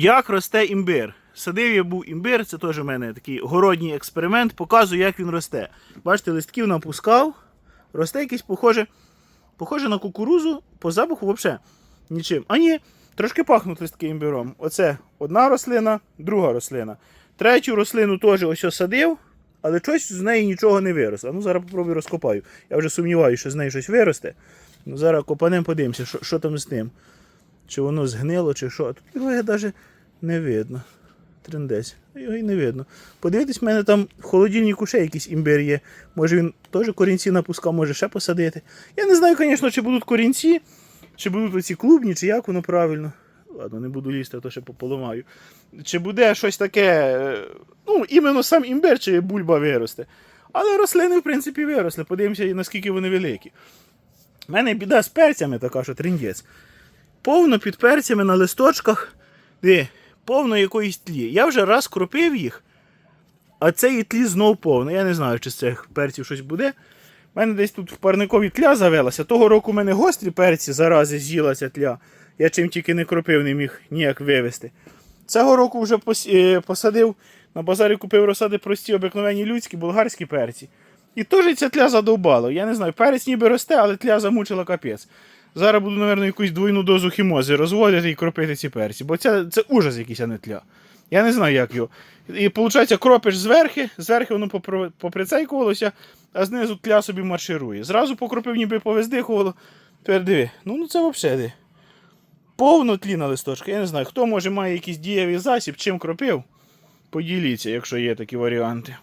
Як росте імбир? Садив я був імбир, це теж у мене такий городній експеримент, показую, як він росте. Бачите, листків напускав, росте якийсь похоже, похоже на кукурузу, по запаху взагалі нічим. А ні, трошки пахнуть листки імбиром. Оце одна рослина, друга рослина. Третю рослину теж ось осадив, але щось з неї нічого не виросло. Ну, зараз попробую розкопаю. Я вже сумніваюся, що з неї щось виросте. Ну, зараз копанемо, подивимося, що, що там з ним. Чи воно згнило, чи що. Тут його навіть не видно. Трендець. Його і не видно. Подивитись, в мене там в холодильнику ще якийсь імбир є. Може він теж корінці напускав, може ще посадити. Я не знаю, звісно, чи будуть корінці, чи будуть оці клубні, чи як воно правильно. Ладно, не буду лізти, а то ще пополомаю. Чи буде щось таке, е, ну, іменно сам імбир, чи бульба виросте. Але рослини, в принципі, виросли. Подивимося, наскільки вони великі. У мене біда з перцями така, що тріндець. Повно під перцями на листочках. Де, повно якоїсь тлі. Я вже раз кропив їх, а цієї тлі знов повно. Я не знаю, чи з цих перців щось буде. У мене десь тут в парникові тля завелася. Того року в мене гострі перці зарази з'їлася тля. Я чим тільки не кропив, не міг ніяк вивезти. Цього року вже е, посадив, на базарі купив розсади прості, обикновені людські, болгарські перці. І теж ця тля задовбала. Я не знаю, перець ніби росте, але тля замучила капець. Зараз буду, мабуть, якусь двойну дозу хімози розводити і кропити ці перці. Бо це, це ужас якийсь, а не тля. Я не знаю, як його. І виходить, кропиш зверхи, зверхи воно поприцейкувалося, а знизу тля собі марширує. Зразу покропив, ніби повездихувало. Тепер диви. Ну, ну це взагалі. Повно тлі на листочка. Я не знаю, хто може має якийсь дієвий засіб, чим кропив. Поділіться, якщо є такі варіанти.